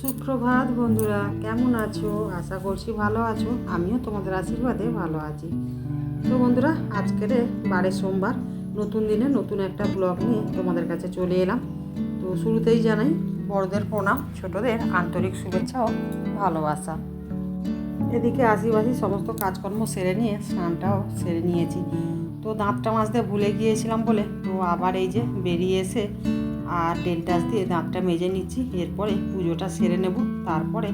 সুপ্রভাত বন্ধুরা, কেমন আছো? আশা করছি ভালো আছো। আমিও তোমাদের আশীর্বাদে ভালো আছি। তো বন্ধুরা, আজকের বারে সোমবার, নতুন দিনে নতুন একটা ব্লগ নিয়ে তোমাদের কাছে চলে এলাম। তো শুরুতেই জানাই, বড়দের প্রণাম, ছোটদের আন্তরিক শুভেচ্ছা ও ভালোবাসা। এদিকে আশিবাসি সমস্ত কাজকর্ম সেরে নিয়ে, স্নানটাও সেরে নিয়েছি। তো দাঁতটা মাজতে ভুলে গিয়েছিলাম বলে, তো আবার এই যে বেরিয়ে এসে আর ডেন্টাস দিয়ে দাঁতটা মেজে নিচ্ছি। এরপরে পুজোটা সেরে নেব, তারপরে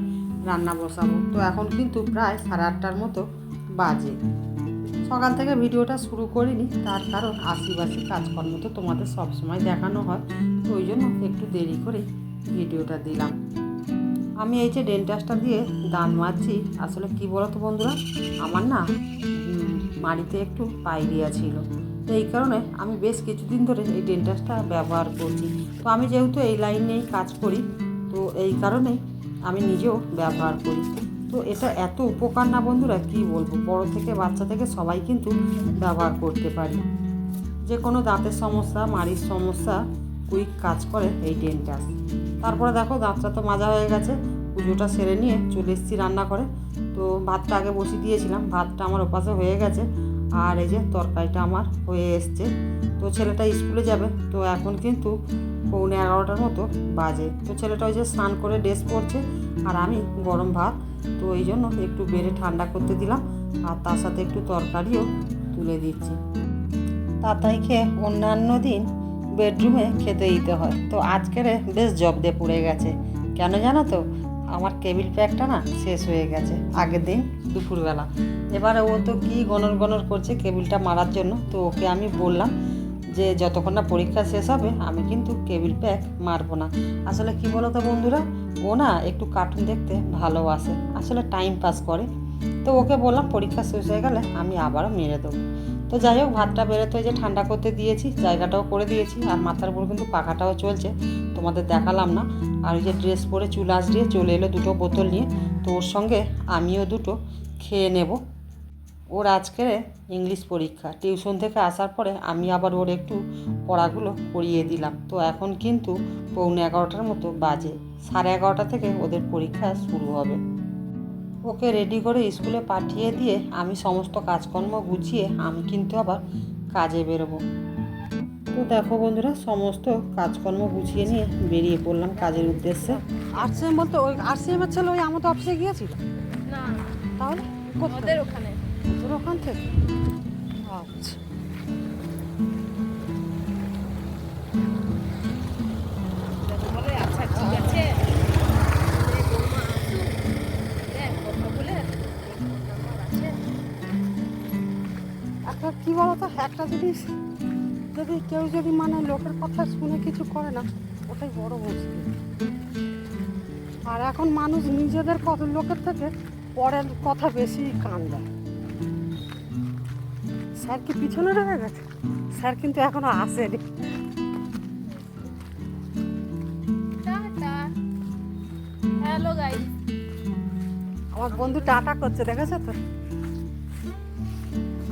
রান্না বসাবো। তো এখন কিন্তু প্রায় সাড়ে আটটার মতো বাজে। সকাল থেকে ভিডিওটা শুরু করিনি, তার কারণ আশিবাসি কাজকর্ম তো তোমাদের সবসময় দেখানো হয়, তো ওই জন্য একটু দেরি করে ভিডিওটা দিলাম। আমি এই যে ডেন্টাসটা দিয়ে দাঁত মাজছি, আসলে কি বলতো বন্ধুরা? আমার না মাড়িতে একটু পাইরিয়া ছিল। তো এই কারণে আমি বেশ কিছুদিন ধরে এই ডেন্টাসটা ব্যবহার করছি। তো আমি যেহেতু এই লাইনেই কাজ করি, তো এই কারণেই আমি নিজেও ব্যবহার করি। তো এটা এত উপকার না বন্ধুরা, কি বলব? বড় থেকে বাচ্চা থেকে সবাই কিন্তু ব্যবহার করতে পারি। যে কোনো দাঁতের সমস্যা, মাড়ির সমস্যা, কুইক কাজ করে এই ডেন্টাস। তারপরে দেখো, দাঁতটা তো মাজা হয়ে গেছে, পুজোটা সেরে নিয়ে চলে এসেছি রান্না করে তো ভাতটা আগে বসিয়ে দিয়েছিলাম, ভাতটা আমার ওপাশে হয়ে গেছে। আর এই যে তরকারিটা আমার হয়ে এসছে। তো ছেলেটা স্কুলে যাবে, তো এখন কিন্তু পৌনে এগারোটার মতো বাজে। তো ছেলেটা ওই যে স্নান করে ড্রেস পরছে আর আমি গরম ভাত। তো এই জন্য একটু বেড়ে ঠান্ডা করতে দিলাম আর তার সাথে একটু তরকারিও তুলে দিচ্ছি। তাতাই খেয়ে অন্যান্য দিন বেডরুমে খেতে দিতে হয়। তো আজকের বেশ জব্দে পড়ে গেছে। কেন জানো তো? আমার কেবিল প্যাকটা না শেষ হয়ে গেছে। আগের দিন দুপুরবেলা। এবারে ও তো কী গনর গনর করছে কেবিলটা মারার জন্য, তো ওকে আমি বললাম যে যতক্ষণ না পরীক্ষা শেষ হবে, আমি কিন্তু কেবিল প্যাক মারবো না। আসলে কি বলো তো বন্ধুরা, ও না একটু কার্টুন দেখতে ভালোবাসে, আসলে টাইম পাস করে। তো ওকে বললাম, পরীক্ষা শেষ হয়ে গেলে আমি আবারও মেরে দেবো। তো যাই হোক, ভাতটা বেরোতে যে ঠান্ডা করতে দিয়েছি, জায়গাটাও করে দিয়েছি, আর মাথার উপর কিন্তু পাখাটাও চলছে, তোমাদের দেখালাম না। আর ওই যে ড্রেস পরে চুল দিয়ে চলে এলো দুটো বোতল নিয়ে, তো ওর সঙ্গে আমিও দুটো। খেয়ে নেব। ওর আজকে ইংলিশ পরীক্ষা। টিউশন থেকে আসার পরে আমি আবার ওর একটু পড়াগুলো করিয়ে দিলাম। তো এখন কিন্তু পৌনে এগারোটার মতো বাজে। সাড়ে এগারোটা থেকে ওদের পরীক্ষা শুরু হবে। ওকে রেডি করে স্কুলে পাঠিয়ে দিয়ে আমি সমস্ত কাজকর্ম গুছিয়ে আমি কিন্তু আবার কাজে বেরোবো। তো দেখো বন্ধুরা সমস্ত কাজকর্ম গুছিয়ে নিয়ে বেরিয়ে পড়লাম কাজের উদ্দেশ্যে। আরসিএম বলতে ওই আরসিএমের ছেলে ওই আমার তো অফিসে গিয়েছিল? না। ওদের ওখানে। তোর ওখান থেকে? আচ্ছা। আচ্ছা কী বলতো, একটা জিনিস যদি কেউ যদি মানে লোকের কথা শুনে কিছু করে না, ওটাই বড় মুশকিল। আর এখন মানুষ নিজেদের কথা লোকের থেকে পরের কথা বেশি কান দেয়। স্যার কি পিছনে রয়ে গেছে? স্যার কিন্তু এখনও আসেনি। Hello guys. আমার বন্ধু টাটা করছে দেখেছ তো?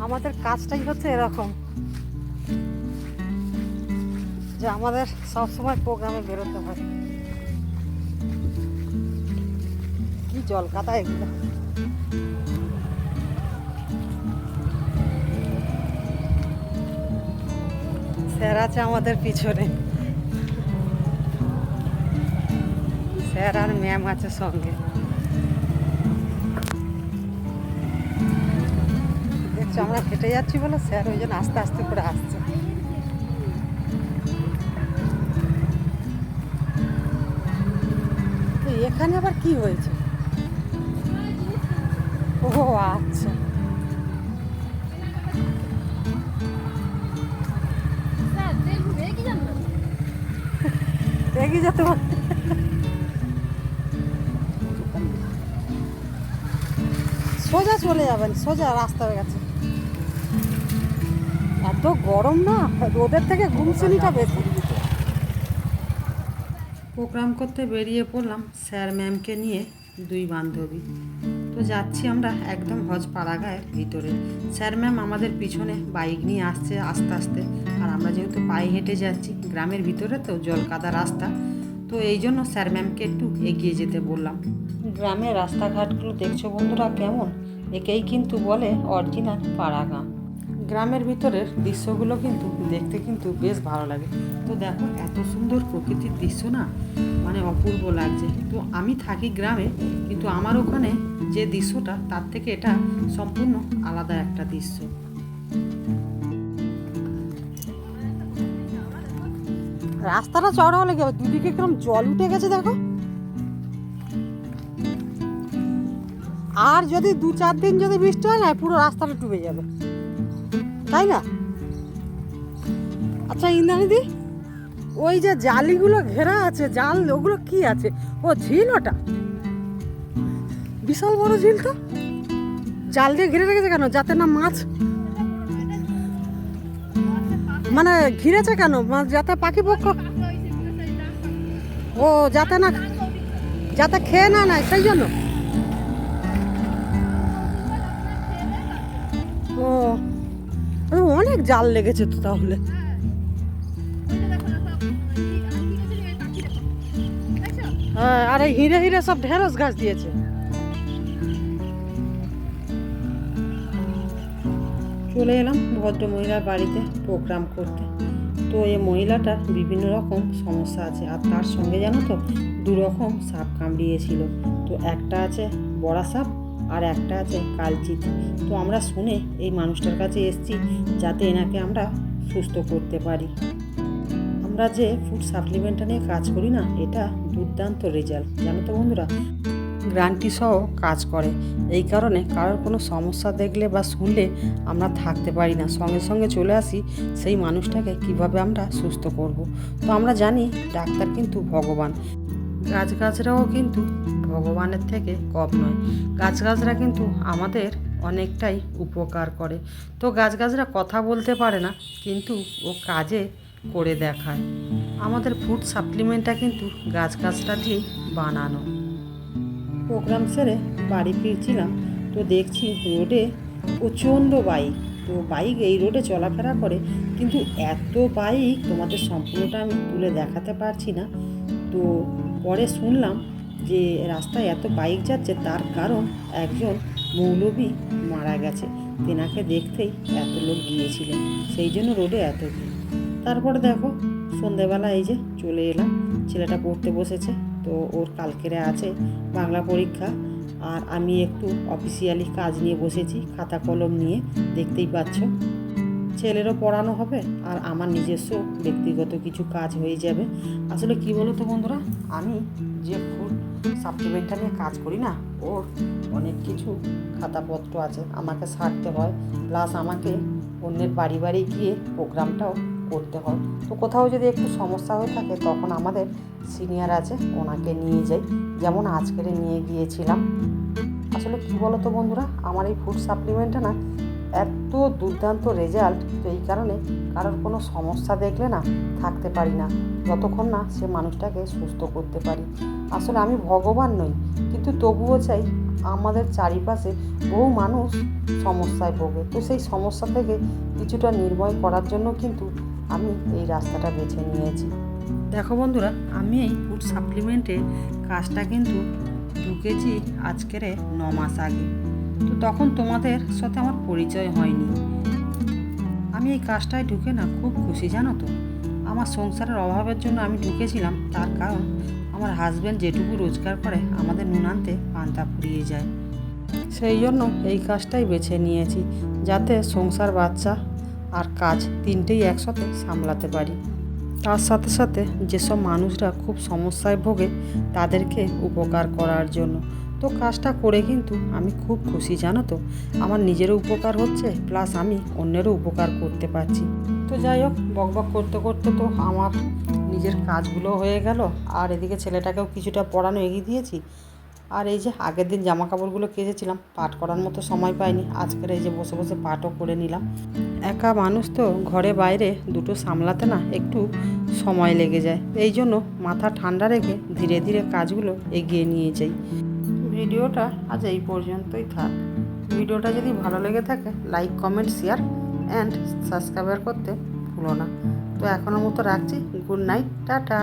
আমাদের কাজটাই হচ্ছে এরকম। যে আমাদের সব সময় প্রোগ্রামে বেরোতে হয়। জল কাদা এগুলো। স্যার আছে আমাদের পিছনে। স্যার আর ম্যাম আছে সঙ্গে। দেখছ, আমরা হেঁটে যাচ্ছি বলে স্যার ওই জন্য আস্তে আস্তে করে আসছে। এখানে আবার কি হয়েছে? ও আচ্ছা। যেতে পারে সোজা চলে যাবেন সোজা রাস্তা হয়ে গেছে। এত গরম না রোদের থেকে ঘুমসুনিটা বেশি। প্রোগ্রাম করতে বেরিয়ে পড়লাম স্যার ম্যামকে নিয়ে দুই বান্ধবী। তো যাচ্ছি আমরা একদম হজ পাড়াগায়ের ভিতরে। স্যার ম্যাম আমাদের পিছনে বাইক নিয়ে আসছে আস্তে আস্তে। আর আমরা যেহেতু পায়ে হেঁটে যাচ্ছি, গ্রামের ভিতরে তো জল কাদা রাস্তা। তো তো এই জন্য স্যার ম্যামকে একটু এগিয়ে যেতে বললাম। গ্রামের রাস্তাঘাটগুলো দেখছ বন্ধুরা কেমন? একেই কিন্তু বলে অরিজিনাল পাড়াগাঁ। গ্রামের ভিতরের দৃশ্যগুলো কিন্তু দেখতে কিন্তু বেশ ভালো লাগে। তো দেখো, এত সুন্দর প্রকৃতির দৃশ্য না? মানে অপূর্ব লাগছে। তো আমি থাকি গ্রামে, কিন্তু আমার ওখানে যে দৃশ্যটা, তার থেকে এটা সম্পূর্ণ আলাদা একটা দৃশ্য। রাস্তাটা চড়া হলে কি দুদিকে কীরকম জল উঠে গেছে দেখো। আর যদি দু চার দিন যদি বৃষ্টি হয় না, পুরো রাস্তাটা ডুবে যাবে। তাই না? আচ্ছা ইন্দ্রাণীদি ওই যে জালিগুলো ঘেরা আছে জাল ওগুলো কি আছে? ও ঝিল ওটা? বিশাল বড় ঝিল তো? জাল দিয়ে ঘিরে রেখেছে কেন? যাতে না মাছ মানে ঘিরেছে কেন? যাতে পাখি পক্ষ ও যাতে না যাতে খেয়ে না নেয় সেই জন্য? ও, অনেক জাল লেগেছে তো তাহলে। হ্যাঁ আর হিরে হিরে সব ঢেঁড়স গাছ দিয়েছে। চলে এলাম ভদ্র মহিলার বাড়িতে প্রোগ্রাম করতে। তো এই মহিলাটার বিভিন্ন রকম সমস্যা আছে, আর তার সঙ্গে জানো তো দু রকম সাপ কামড়িয়েছিল। তো একটা আছে বড়া সাপ আর একটা আছে কালচিত তো আমরা শুনে এই মানুষটার কাছে এসেছি যাতে এনাকে আমরা সুস্থ করতে পারি। আমরা যে ফুড সাপ্লিমেন্টটা নিয়ে কাজ করি না, এটা দুর্দান্ত রেজাল্ট জানো তো বন্ধুরা, গ্রান্টি সহ কাজ করে। এই কারণে কারোর কোনো সমস্যা দেখলে বা শুনলে আমরা থাকতে পারি না। সঙ্গে সঙ্গে চলে আসি সেই মানুষটাকে কীভাবে আমরা সুস্থ করব। তো আমরা জানি ডাক্তার কিন্তু ভগবান। গাছগাছরাও কিন্তু ভগবানের থেকে কম নয়। গাছগাছরা কিন্তু আমাদের অনেকটাই উপকার করে। তো গাছগাছরা কথা বলতে পারে না, কিন্তু ও কাজে করে দেখায়। আমাদের ফুড সাপ্লিমেন্টটা কিন্তু গাছগাছরা দিয়েই বানানো। প্রোগ্রাম সেরে বাড়ি ফিরছিলাম, তো দেখছি রোডে প্রচণ্ড বাইক তো বাইক এই রোডে চলাফেরা করে, কিন্তু এত বাইক তোমাদের সম্পূর্ণটা আমি তুলে দেখাতে পারছি না। তো পরে শুনলাম যে রাস্তায় এত বাইক যাচ্ছে তার কারণ একজন মৌলবী মারা গেছে। তেনাকে দেখতেই এত লোক গিয়েছিলেন, সেই জন্য রোডে এত ভিড়। তারপরে দেখো, সন্ধেবেলা এই যে চলে এলাম, ছেলেটা পড়তে বসেছে, তো ওর কালকেরে আছে বাংলা পরীক্ষা। আর আমি একটু অফিসিয়ালি কাজ নিয়ে বসেছি, খাতা কলম নিয়ে, দেখতেই পাচ্ছ। ছেলেরও পড়ানো হবে, আর আমার নিজস্ব ব্যক্তিগত কিছু কাজ হয়ে যাবে। আসলে কি বলো তো বন্ধুরা, আমি যে ফুড সাপ্লিমেন্টটা নিয়ে কাজ করি না। ওর অনেক কিছু খাতাপত্র আছে, আমাকে সারতে হয়। প্লাস আমাকে অন্যের বাড়ি বাড়ি গিয়ে প্রোগ্রামটাও করতে হয়। তো কোথাও যদি একটু সমস্যা হয়ে থাকে, তখন আমাদের সিনিয়র আছে, ওনাকে নিয়ে যাই। যেমন আজকের নিয়ে গিয়েছিলাম। আসলে কী বলো তো বন্ধুরা, আমার এই ফুড সাপ্লিমেন্টটা না এত দুর্দান্ত রেজাল্ট তো এই কারণে কারোর কোনো সমস্যা দেখলে না থাকতে পারি না। যতক্ষণ না সে মানুষটাকে সুস্থ করতে পারি। আসলে আমি ভগবান নই, কিন্তু তবুও চাই আমাদের চারিপাশে বহু মানুষ সমস্যায় ভোগে। তো সেই সমস্যা থেকে কিছুটা নির্ময় করার জন্য কিন্তু আমি এই রাস্তাটা বেছে নিয়েছি। দেখো বন্ধুরা, আমি এই ফুড সাপ্লিমেন্টে কাজটা কিন্তু ঢুকেছি আজকের ন মাস আগে। তো তখন তোমাদের সাথে আমার পরিচয় হয়নি। আমি এই কাজটায় ঢুকে না খুব খুশি, জানো তো? আমার সংসারের অভাবের জন্য আমি ঢুকেছিলাম, তার কারণ আমার হাজব্যান্ড যেটুকু রোজগার করে, আমাদের নুন আনতে পান্তা ফুরিয়ে যায়। সেই জন্য এই কাজটাই বেছে নিয়েছি, যাতে সংসার, বাচ্চা আর কাজ তিনটেই একসাথে সামলাতে পারি। তার সাথে সাথে যেসব মানুষরা খুব সমস্যায় ভোগে, তাদেরকে উপকার করার জন্য। তো কাজটা করে কিন্তু আমি খুব খুশি, জানো তো? আমার নিজেরও উপকার হচ্ছে প্লাস আমি অন্যেরও উপকার করতে পারছি। তো যাই হোক বক বক করতে করতে তো আমার নিজের কাজগুলো হয়ে গেল, আর এদিকে ছেলেটাকেও কিছুটা পড়ানো এগিয়ে দিয়েছি। আর এই যে আগের দিন জামা কাপড়গুলো কেচেছিলাম, পাট করার মতো সময় পাইনি। আজকের এই যে বসে বসে পাটও করে নিলাম। একা মানুষ তো ঘরে বাইরে দুটো সামলাতে না একটু সময় লেগে যায়। এই জন্য মাথা ঠান্ডা রেখে ধীরে ধীরে কাজগুলো এগিয়ে নিয়ে যাই। ভিডিওটা আজ এই পর্যন্তই থাক। ভিডিওটা যদি ভালো লেগে থাকে like comment share and subscriber করতে ভুলো না। তো এখনও মতো রাখছি। Good night tata.